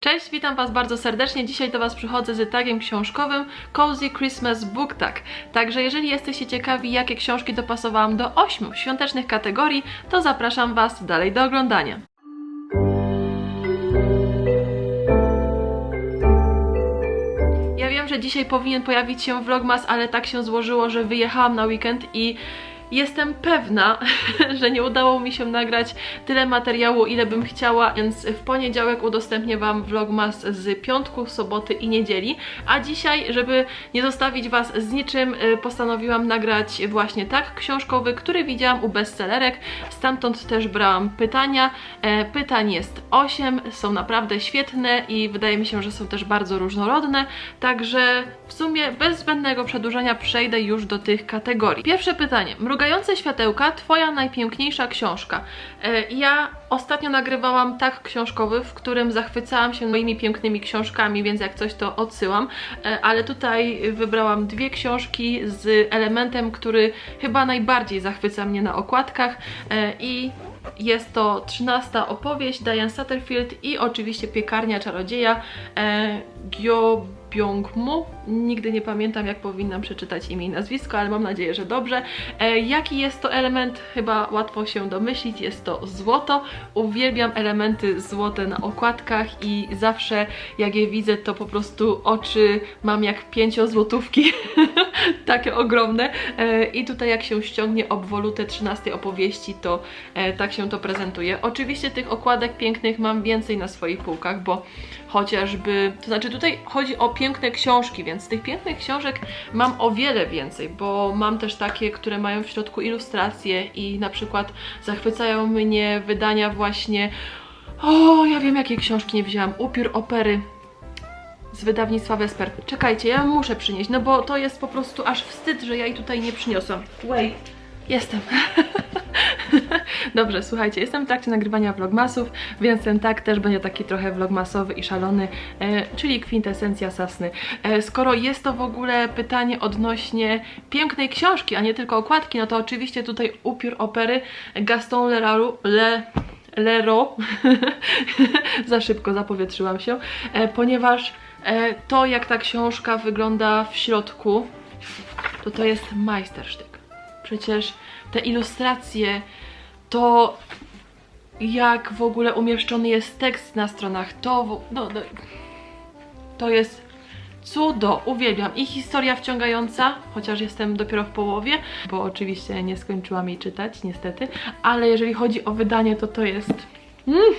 Cześć, witam Was bardzo serdecznie. Dzisiaj do Was przychodzę z tagiem książkowym Cozy Christmas Book Tag. Także jeżeli jesteście ciekawi, jakie książki dopasowałam do 8 świątecznych kategorii, to zapraszam Was dalej do oglądania. Ja wiem, że dzisiaj powinien pojawić się vlogmas, ale tak się złożyło, że wyjechałam na weekend i jestem pewna, że nie udało mi się nagrać tyle materiału, ile bym chciała, więc w poniedziałek udostępnię Wam vlogmas z piątku, soboty i niedzieli, a dzisiaj, żeby nie zostawić Was z niczym, y, postanowiłam nagrać właśnie tak książkowy, który widziałam u bestsellerek, stamtąd też brałam pytania. E, Pytań jest 8, są naprawdę świetne i wydaje mi się, że są też bardzo różnorodne, także w sumie bez zbędnego przedłużenia przejdę już do tych kategorii. Pierwsze pytanie. Mrugające światełka, Twoja najpiękniejsza książka. E, Ja ostatnio nagrywałam tak książkowy, w którym zachwycałam się moimi pięknymi książkami, więc jak coś to odsyłam, E, ale tutaj wybrałam dwie książki z elementem, który chyba najbardziej zachwyca mnie na okładkach e, i jest to 13 opowieść Diane Satterfield i oczywiście Piekarnia Czarodzieja e, Gyo Byung-mu. Nigdy nie pamiętam, jak powinnam przeczytać imię i nazwisko, ale mam nadzieję, że dobrze. E, jaki jest to element? Chyba łatwo się domyślić. Jest to złoto. Uwielbiam elementy złote na okładkach i zawsze jak je widzę, to po prostu oczy mam jak pięciozłotówki. Takie ogromne. E, I tutaj jak się ściągnie obwolutę 13 opowieści, to e, tak się to prezentuje. Oczywiście tych okładek pięknych mam więcej na swoich półkach, bo chociażby, to znaczy tutaj chodzi o piękne książki, więc tych pięknych książek mam o wiele więcej, bo mam też takie, które mają w środku ilustracje i na przykład zachwycają mnie wydania właśnie o, ja wiem jakie książki nie wzięłam. Upiór opery z wydawnictwa Vesper. Czekajcie, ja muszę przynieść, no bo to jest po prostu aż wstyd, że ja jej tutaj nie przyniosłam. Wait, jestem. Dobrze, słuchajcie, jestem w trakcie nagrywania vlogmasów, więc ten tak też będzie taki trochę vlogmasowy i szalony, e, czyli kwintesencja Sasny. E, skoro jest to w ogóle pytanie odnośnie pięknej książki, a nie tylko okładki, no to oczywiście tutaj upiór opery Gaston Leroy, Le... Lero, za szybko zapowietrzyłam się, e, ponieważ e, to jak ta książka wygląda w środku, to to jest majstersztyk. Przecież te ilustracje, to jak w ogóle umieszczony jest tekst na stronach, to, no, no, to jest cudo, uwielbiam. I historia wciągająca, chociaż jestem dopiero w połowie, bo oczywiście nie skończyłam jej czytać, niestety, ale jeżeli chodzi o wydanie, to to jest mm,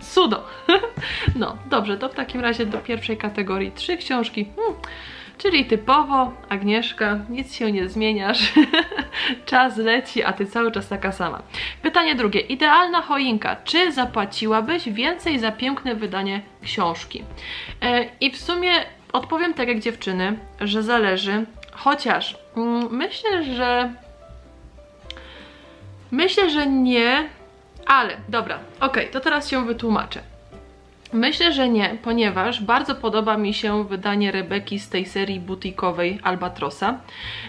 cudo. no, dobrze, to w takim razie do pierwszej kategorii trzy książki. Hmm. Czyli typowo, Agnieszka, nic się nie zmieniasz, czas leci, a ty cały czas taka sama. Pytanie drugie. Idealna choinka. Czy zapłaciłabyś więcej za piękne wydanie książki? E, I w sumie odpowiem tak jak dziewczyny, że zależy, chociaż mm, myślę, że myślę, że nie, ale dobra, okej, to teraz się wytłumaczę. Myślę, że nie, ponieważ bardzo podoba mi się wydanie Rebeki z tej serii butikowej Albatrosa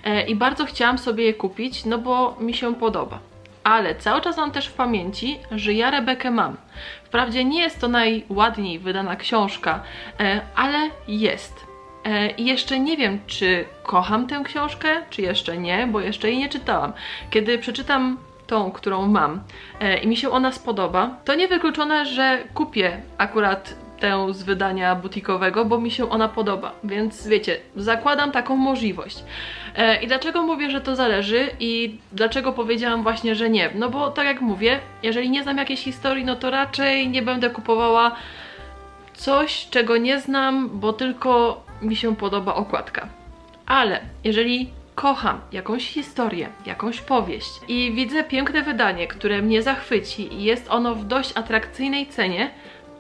e, i bardzo chciałam sobie je kupić, no bo mi się podoba. Ale cały czas mam też w pamięci, że ja Rebekę mam. Wprawdzie nie jest to najładniej wydana książka, e, ale jest. E, I jeszcze nie wiem, czy kocham tę książkę, czy jeszcze nie, bo jeszcze jej nie czytałam. Kiedy przeczytam tą, którą mam e, i mi się ona spodoba, to niewykluczone, że kupię akurat tę z wydania butikowego, bo mi się ona podoba. Więc wiecie, zakładam taką możliwość. E, I dlaczego mówię, że to zależy i dlaczego powiedziałam właśnie, że nie? No bo tak jak mówię, jeżeli nie znam jakiejś historii, no to raczej nie będę kupowała coś, czego nie znam, bo tylko mi się podoba okładka. Ale jeżeli kocham jakąś historię, jakąś powieść i widzę piękne wydanie, które mnie zachwyci i jest ono w dość atrakcyjnej cenie,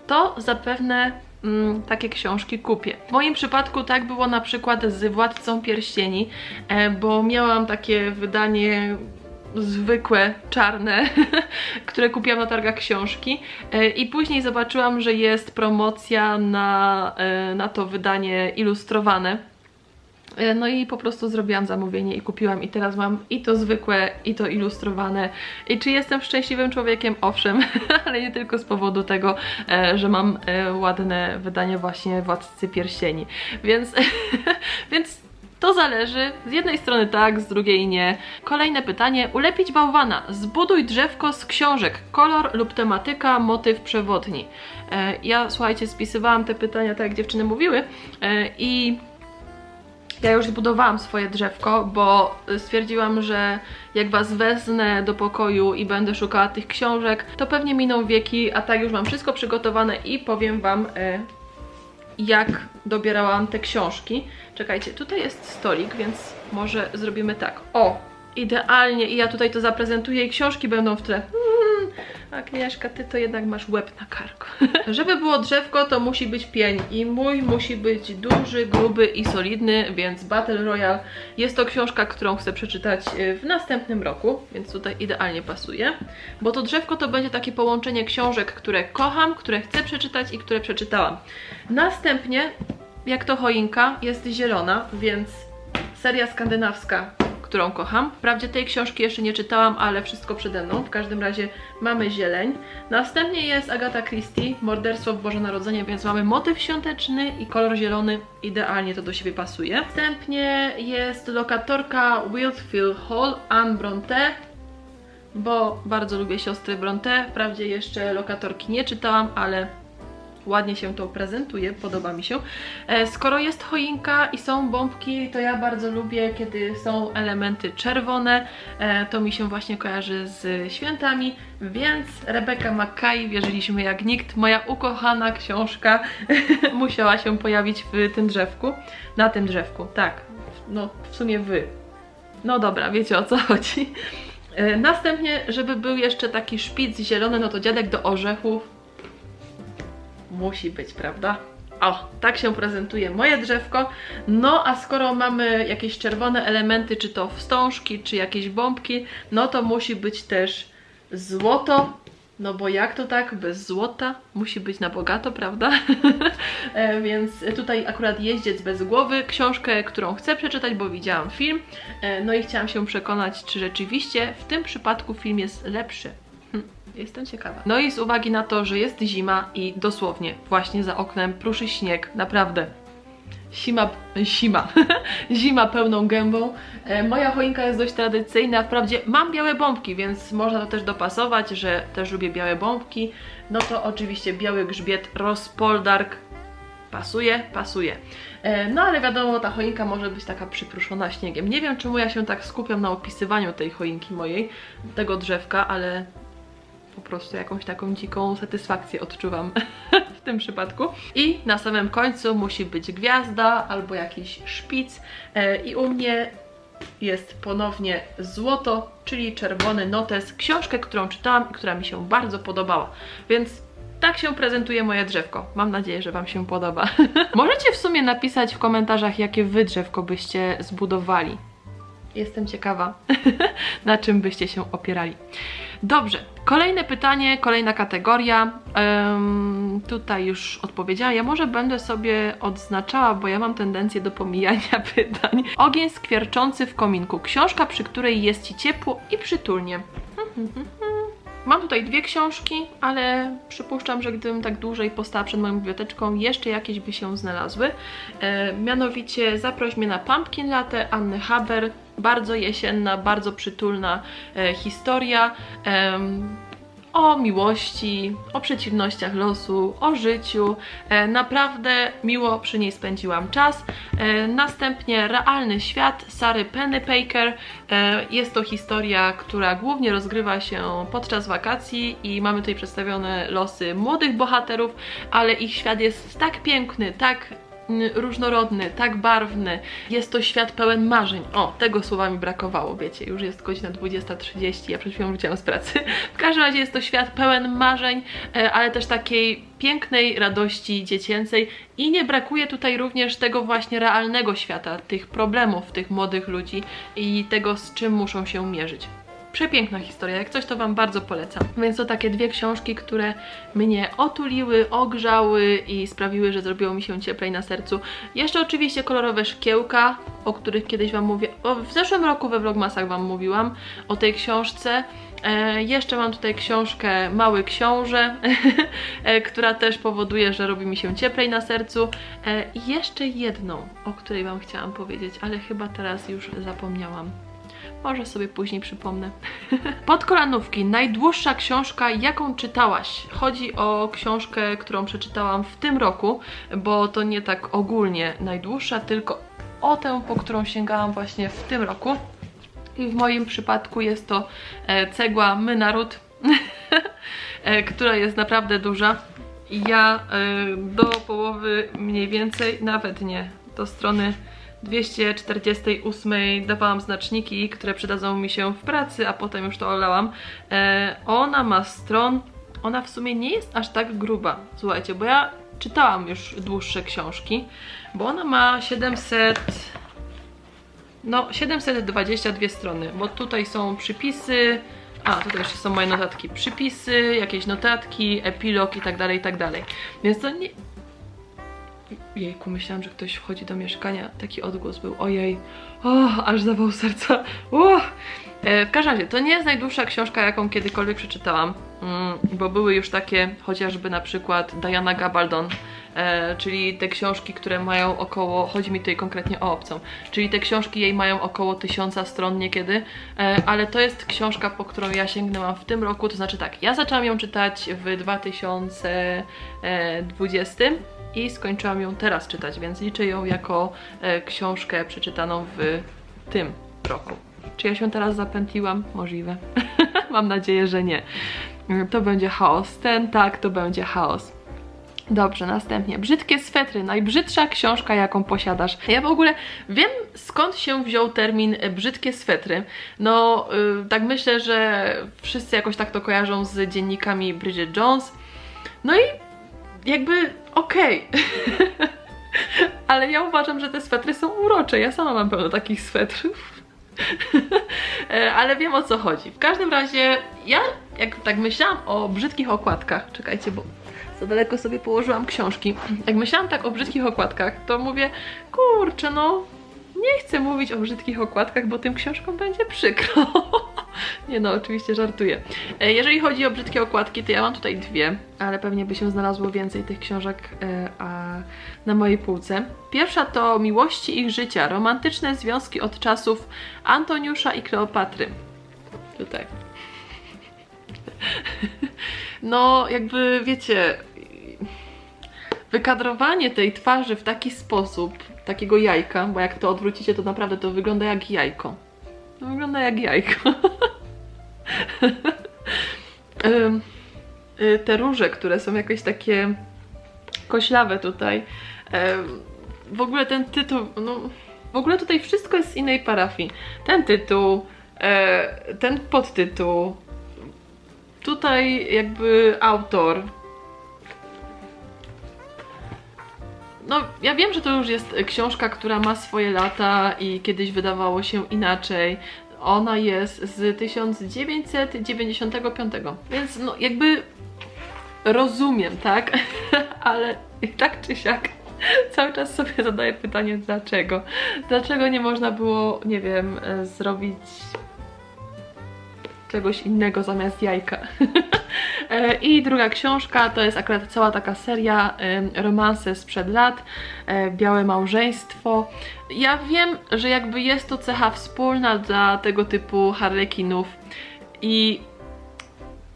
to zapewne mm, takie książki kupię. W moim przypadku tak było na przykład z Władcą Pierścieni, e, bo miałam takie wydanie zwykłe, czarne, które kupiłam na targach książki e, i później zobaczyłam, że jest promocja na, e, na to wydanie ilustrowane No i po prostu zrobiłam zamówienie i kupiłam i teraz mam i to zwykłe, i to ilustrowane. I czy jestem szczęśliwym człowiekiem? Owszem, ale nie tylko z powodu tego, e, że mam e, ładne wydanie właśnie Władcy Pierścieni. Więc, więc to zależy. Z jednej strony tak, z drugiej nie. Kolejne pytanie. Ulepić bałwana. Zbuduj drzewko z książek. Kolor lub tematyka, motyw przewodni. E, Ja, słuchajcie, spisywałam te pytania tak jak dziewczyny mówiły e, i ja już zbudowałam swoje drzewko, bo stwierdziłam, że jak was wezmę do pokoju i będę szukała tych książek, to pewnie miną wieki, a tak już mam wszystko przygotowane i powiem wam, e, jak dobierałam te książki. Czekajcie, tutaj jest stolik, więc może zrobimy tak. O, idealnie i ja tutaj to zaprezentuję i książki będą w tle. Mm, Agnieszka, ty to jednak masz łeb na karku. Żeby było drzewko, to musi być pień i mój musi być duży, gruby i solidny, więc Battle Royale jest to książka, którą chcę przeczytać y, w następnym roku, więc tutaj idealnie pasuje. Bo to drzewko to będzie takie połączenie książek, które kocham, które chcę przeczytać i które przeczytałam. Następnie, jak to choinka, jest zielona, więc seria skandynawska, którą kocham. Wprawdzie tej książki jeszcze nie czytałam, ale wszystko przede mną. W każdym razie mamy zieleń. Następnie jest Agata Christie, Morderstwo w Boże Narodzenie, więc mamy motyw świąteczny i kolor zielony. Idealnie to do siebie pasuje. Następnie jest lokatorka Wiltfield Hall, Anne Bronte, bo bardzo lubię siostry Bronte. Wprawdzie jeszcze lokatorki nie czytałam, ale ładnie się to prezentuje, podoba mi się. E, Skoro jest choinka i są bombki, to ja bardzo lubię, kiedy są elementy czerwone. E, To mi się właśnie kojarzy z świętami, więc Rebecca Mackay, wierzyliśmy jak nikt, moja ukochana książka musiała się pojawić w tym drzewku. Na tym drzewku, tak. No, w sumie wy. No dobra, wiecie o co chodzi. E, Następnie, żeby był jeszcze taki szpic zielony, no to dziadek do orzechów, musi być, prawda? O, tak się prezentuje moje drzewko. No a skoro mamy jakieś czerwone elementy, czy to wstążki, czy jakieś bombki, no to musi być też złoto. No bo jak to tak? Bez złota musi być na bogato, prawda? e, więc tutaj akurat jeździec bez głowy, książkę, którą chcę przeczytać, bo widziałam film. E, no i chciałam się przekonać, czy rzeczywiście w tym przypadku film jest lepszy. Jestem ciekawa. No i z uwagi na to, że jest zima i dosłownie właśnie za oknem pruszy śnieg, naprawdę. Zima, zima, zima pełną gębą. E, moja choinka jest dość tradycyjna, wprawdzie mam białe bombki, więc można to też dopasować, że też lubię białe bombki. No to oczywiście biały grzbiet Rospoldark pasuje, pasuje. E, No ale wiadomo, ta choinka może być taka przypruszona śniegiem. Nie wiem, czemu ja się tak skupiam na opisywaniu tej choinki mojej, tego drzewka, ale po prostu jakąś taką dziką satysfakcję odczuwam w tym przypadku. I na samym końcu musi być gwiazda albo jakiś szpic. E, I u mnie jest ponownie złoto, czyli czerwony notes, książkę, którą czytałam i która mi się bardzo podobała. Więc tak się prezentuje moje drzewko. Mam nadzieję, że Wam się podoba. Możecie w sumie napisać w komentarzach, jakie Wy drzewko byście zbudowali. Jestem ciekawa, na czym byście się opierali. Dobrze, kolejne pytanie, kolejna kategoria. Em, tutaj już odpowiedziałam. Ja może będę sobie odznaczała, bo ja mam tendencję do pomijania pytań. Ogień skwierczący w kominku. Książka, przy której jest Ci ciepło i przytulnie. Mam tutaj dwie książki, ale przypuszczam, że gdybym tak dłużej postała przed moją biblioteczką, jeszcze jakieś by się znalazły. E, mianowicie Zaproś mnie na Pumpkin Latte Anny Haber. Bardzo jesienna, bardzo przytulna e, historia. em, o miłości, o przeciwnościach losu, o życiu. E, naprawdę miło przy niej spędziłam czas. E, następnie Realny świat Sary Pennypaker. E, jest to historia, która głównie rozgrywa się podczas wakacji i mamy tutaj przedstawione losy młodych bohaterów, ale ich świat jest tak piękny, tak różnorodny, tak barwny. Jest to świat pełen marzeń. O, tego słowa mi brakowało, wiecie, już jest godzina 20.30, ja przed chwilą wróciłam z pracy. W każdym razie jest to świat pełen marzeń, e, ale też takiej pięknej radości dziecięcej i nie brakuje tutaj również tego właśnie realnego świata, tych problemów tych młodych ludzi i tego, z czym muszą się mierzyć. Przepiękna historia. Jak coś, to Wam bardzo polecam. Więc to takie dwie książki, które mnie otuliły, ogrzały i sprawiły, że zrobiło mi się cieplej na sercu. Jeszcze oczywiście kolorowe szkiełka, o których kiedyś Wam mówię. W zeszłym roku we Vlogmasach Wam mówiłam o tej książce. E, jeszcze mam tutaj książkę Mały Książę, e, która też powoduje, że robi mi się cieplej na sercu. E, jeszcze jedną, o której Wam chciałam powiedzieć, ale chyba teraz już zapomniałam. Może sobie później przypomnę. Podkolanówki. Najdłuższa książka, jaką czytałaś? Chodzi o książkę, którą przeczytałam w tym roku, bo to nie tak ogólnie najdłuższa, tylko o tę, po którą sięgałam właśnie w tym roku. I w moim przypadku jest to e, cegła My Naród, e, która jest naprawdę duża. Ja e, do połowy mniej więcej, nawet nie, do strony 248 dawałam znaczniki, które przydadzą mi się w pracy, a potem już to olałam. E, ona ma stron, ona w sumie nie jest aż tak gruba, słuchajcie, bo ja czytałam już dłuższe książki, bo ona ma 700 no, 722 strony, bo tutaj są przypisy, a tutaj jeszcze są moje notatki, przypisy, jakieś notatki, epilog i tak dalej, i tak dalej. Więc to nie... Jejku, myślałam, że ktoś wchodzi do mieszkania, taki odgłos był, ojej, o, aż zawał serca, o! E, W każdym razie, to nie jest najdłuższa książka, jaką kiedykolwiek przeczytałam, mm, bo były już takie, chociażby na przykład Diana Gabaldon, e, czyli te książki, które mają około, chodzi mi tutaj konkretnie o obcą, czyli te książki jej mają około tysiąca stron niekiedy, e, ale to jest książka, po którą ja sięgnęłam w tym roku, to znaczy tak, ja zaczęłam ją czytać w 2020 i skończyłam ją teraz czytać, więc liczę ją jako e, książkę przeczytaną w tym roku. Czy ja się teraz zapętliłam? Możliwe. Mam nadzieję, że nie. To będzie chaos. Ten tak, to będzie chaos. Dobrze, następnie. Brzydkie swetry. Najbrzydsza książka, jaką posiadasz. Ja w ogóle wiem, skąd się wziął termin brzydkie swetry. No, y, tak myślę, że wszyscy jakoś tak to kojarzą z dziennikami Bridget Jones. No i jakby okej. Ale ja uważam, że te swetry są urocze. Ja sama mam pełno takich swetrów. E, Ale wiem o co chodzi. W każdym razie, ja jak tak myślałam o brzydkich okładkach, czekajcie, bo za daleko sobie położyłam książki. Jak myślałam tak o brzydkich okładkach, to mówię, kurczę, no nie chcę mówić o brzydkich okładkach, bo tym książkom będzie przykro. Nie no, oczywiście żartuję. E, Jeżeli chodzi o brzydkie okładki, to ja mam tutaj dwie, ale pewnie by się znalazło więcej tych książek e, na mojej półce. Pierwsza to Miłości ich życia, romantyczne związki od czasów Antoniusza i Kleopatry. Tutaj. No, jakby wiecie, wykadrowanie tej twarzy w taki sposób, takiego jajka, bo jak to odwrócicie, to naprawdę to wygląda jak jajko. To wygląda jak jajko. Y, Te róże, które są jakieś takie koślawe tutaj. W ogóle ten tytuł, no, w ogóle tutaj wszystko jest z innej parafii. Ten tytuł, e, ten podtytuł, tutaj jakby autor. No, ja wiem, że to już jest książka, która ma swoje lata i kiedyś wydawało się inaczej. Ona jest z 1995, więc no jakby rozumiem, tak? Ale tak czy siak cały czas sobie zadaję pytanie, dlaczego? Dlaczego nie można było, nie wiem, e, zrobić czegoś innego zamiast jajka. E, I druga książka to jest akurat cała taka seria romanse sprzed lat, e, Białe Małżeństwo. Ja wiem, że jakby jest to cecha wspólna dla tego typu harlekinów i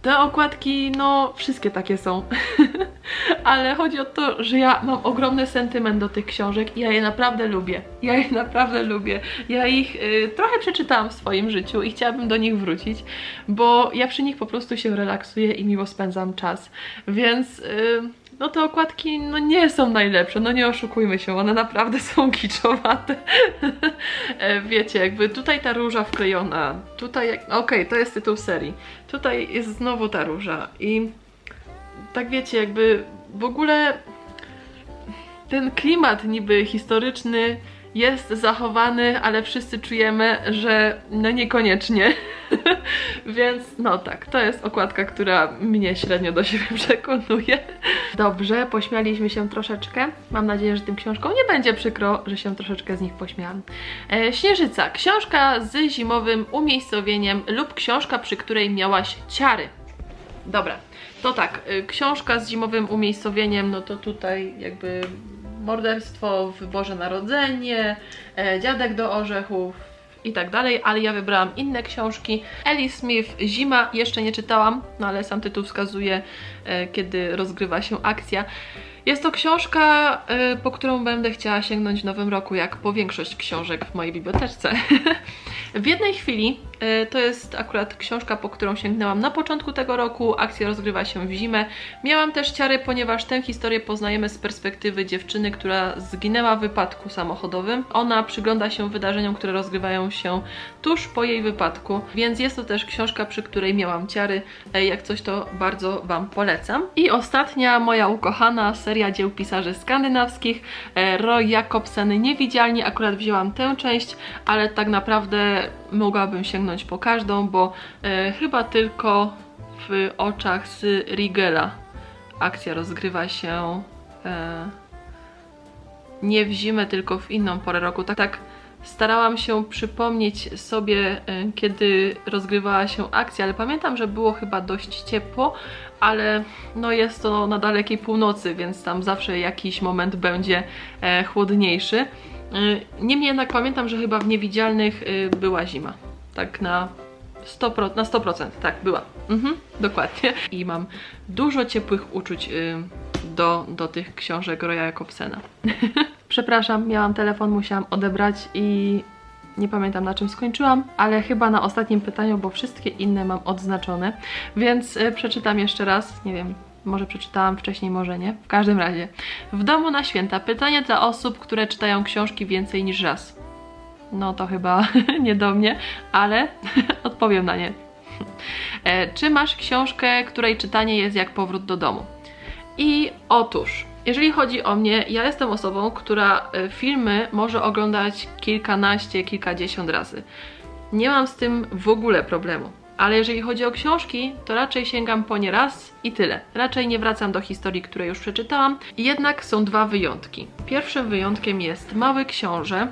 te okładki, no wszystkie takie są. Ale chodzi o to, że ja mam ogromny sentyment do tych książek i ja je naprawdę lubię. Ja je naprawdę lubię. Ja ich y, trochę przeczytałam w swoim życiu i chciałabym do nich wrócić, bo ja przy nich po prostu się relaksuję i miło spędzam czas. Więc y, no te okładki no nie są najlepsze, no nie oszukujmy się, one naprawdę są kiczowate. E, Wiecie, jakby tutaj ta róża wklejona, tutaj, jak- okej, to jest tytuł serii, tutaj jest znowu ta róża i tak wiecie, jakby w ogóle ten klimat niby historyczny jest zachowany, ale wszyscy czujemy, że no niekoniecznie. Więc no tak, to jest okładka, która mnie średnio do siebie przekonuje. Dobrze, pośmialiśmy się troszeczkę. Mam nadzieję, że tym książką nie będzie przykro, że się troszeczkę z nich pośmiałam. E, Śnieżyca, książka z zimowym umiejscowieniem lub książka, przy której miałaś ciary. Dobra, to tak, y, książka z zimowym umiejscowieniem, no to tutaj jakby morderstwo w Boże Narodzenie, e, Dziadek do orzechów i tak dalej, ale ja wybrałam inne książki. Ellie Smith, Zima, jeszcze nie czytałam, no ale sam tytuł wskazuje, e, kiedy rozgrywa się akcja. Jest to książka, y, po którą będę chciała sięgnąć w nowym roku, jak po większość książek w mojej biblioteczce. w jednej chwili to jest akurat książka, po którą sięgnęłam na początku tego roku. Akcja rozgrywa się w zimę. Miałam też ciary, ponieważ tę historię poznajemy z perspektywy dziewczyny, która zginęła w wypadku samochodowym. Ona przygląda się wydarzeniom, które rozgrywają się tuż po jej wypadku, więc jest to też książka, przy której miałam ciary. Jak coś, to bardzo Wam polecam. I ostatnia moja ukochana seria seria dzieł pisarzy skandynawskich. E, Roy Jakobsen Niewidzialni, akurat wzięłam tę część, ale tak naprawdę mogłabym sięgnąć po każdą, bo e, chyba tylko w oczach z Rigela akcja rozgrywa się e, nie w zimę, tylko w inną porę roku. Tak, tak starałam się przypomnieć sobie, kiedy rozgrywała się akcja, ale pamiętam, że było chyba dość ciepło, ale no jest to na dalekiej północy, więc tam zawsze jakiś moment będzie e, chłodniejszy. E, niemniej jednak pamiętam, że chyba w Niewidzialnych e, była zima. Tak na 100%, na 100%, tak, była. Mhm, dokładnie. I mam dużo ciepłych uczuć do, do tych książek Roya Jacobsena. Przepraszam, miałam telefon, musiałam odebrać i nie pamiętam na czym skończyłam, ale chyba na ostatnim pytaniu, bo wszystkie inne mam odznaczone, więc y, przeczytam jeszcze raz, nie wiem, może przeczytałam wcześniej, może nie. W każdym razie, w domu na święta pytanie dla osób, które czytają książki więcej niż raz. No to chyba nie do mnie, ale odpowiem na nie. E, czy masz książkę, której czytanie jest jak powrót do domu? I otóż, jeżeli chodzi o mnie, ja jestem osobą, która e, filmy może oglądać kilkanaście, kilkadziesiąt razy. Nie mam z tym w ogóle problemu. Ale jeżeli chodzi o książki, to raczej sięgam po nie raz i tyle. Raczej nie wracam do historii, które już przeczytałam. Jednak są dwa wyjątki. Pierwszym wyjątkiem jest Mały Książę,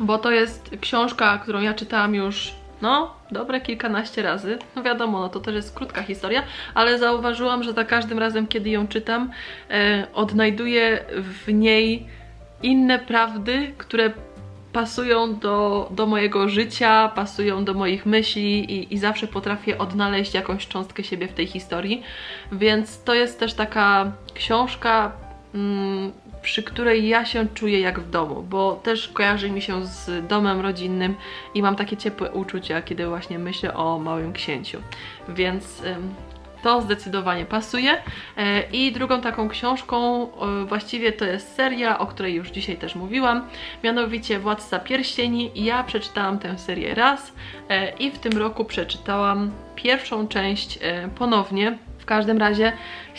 bo to jest książka, którą ja czytałam już no, dobre kilkanaście razy. No wiadomo, no to też jest krótka historia, ale zauważyłam, że za każdym razem, kiedy ją czytam, e, odnajduję w niej inne prawdy, które pasują do, do mojego życia, pasują do moich myśli i, i zawsze potrafię odnaleźć jakąś cząstkę siebie w tej historii. Więc to jest też taka książka. Mm, przy której ja się czuję jak w domu, bo też kojarzy mi się z domem rodzinnym i mam takie ciepłe uczucia, kiedy właśnie myślę o małym księciu. Więc to zdecydowanie pasuje. E, I drugą taką książką właściwie to jest seria, o której już dzisiaj też mówiłam, mianowicie Władca Pierścieni. Ja przeczytałam tę serię raz e, i w tym roku przeczytałam pierwszą część e, ponownie. W każdym razie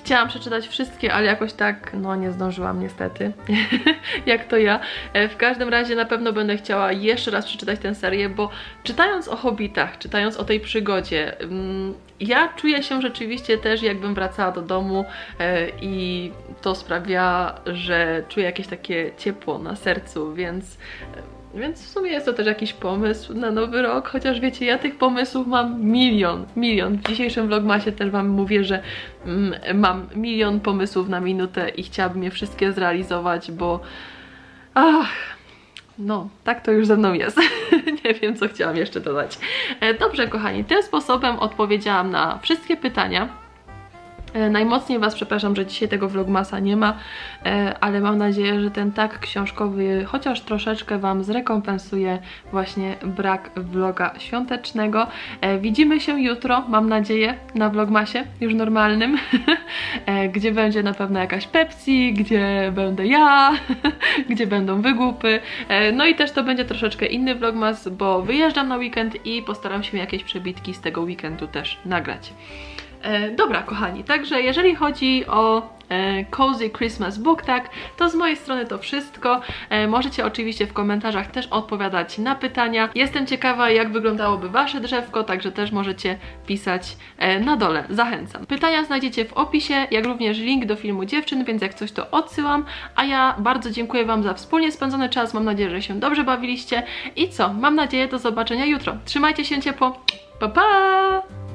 Chciałam przeczytać wszystkie, ale jakoś tak, no nie zdążyłam niestety, jak to ja. E, w każdym razie na pewno będę chciała jeszcze raz przeczytać tę serię, bo czytając o Hobbitach, czytając o tej przygodzie, mm, ja czuję się rzeczywiście też jakbym wracała do domu e, i to sprawia, że czuję jakieś takie ciepło na sercu, więc więc w sumie jest to też jakiś pomysł na nowy rok, chociaż wiecie, ja tych pomysłów mam milion, milion. W dzisiejszym vlogmasie też Wam mówię, że mm, mam milion pomysłów na minutę i chciałabym je wszystkie zrealizować, bo ach, no, tak to już ze mną jest. Nie wiem, co chciałam jeszcze dodać. E, dobrze, kochani, tym sposobem odpowiedziałam na wszystkie pytania. E, najmocniej Was przepraszam, że dzisiaj tego vlogmasa nie ma, e, ale mam nadzieję, że ten tak książkowy chociaż troszeczkę Wam zrekompensuje właśnie brak vloga świątecznego. E, widzimy się jutro, mam nadzieję, na vlogmasie już normalnym, gdzie będzie na pewno jakaś Pepsi, gdzie będę ja, gdzie będą wygłupy. No i też to będzie troszeczkę inny vlogmas, bo wyjeżdżam na weekend i postaram się jakieś przebitki z tego weekendu też nagrać. E, dobra, kochani, także jeżeli chodzi o e, Cozy Christmas Book, tak, to z mojej strony to wszystko. E, możecie oczywiście w komentarzach też odpowiadać na pytania. Jestem ciekawa, jak wyglądałoby Wasze drzewko, także też możecie pisać na dole. Zachęcam. Pytania znajdziecie w opisie, jak również link do filmu dziewczyn, więc jak coś to odsyłam. A ja bardzo dziękuję Wam za wspólnie spędzony czas. Mam nadzieję, że się dobrze bawiliście. I co? Mam nadzieję do zobaczenia jutro. Trzymajcie się ciepło. Pa pa!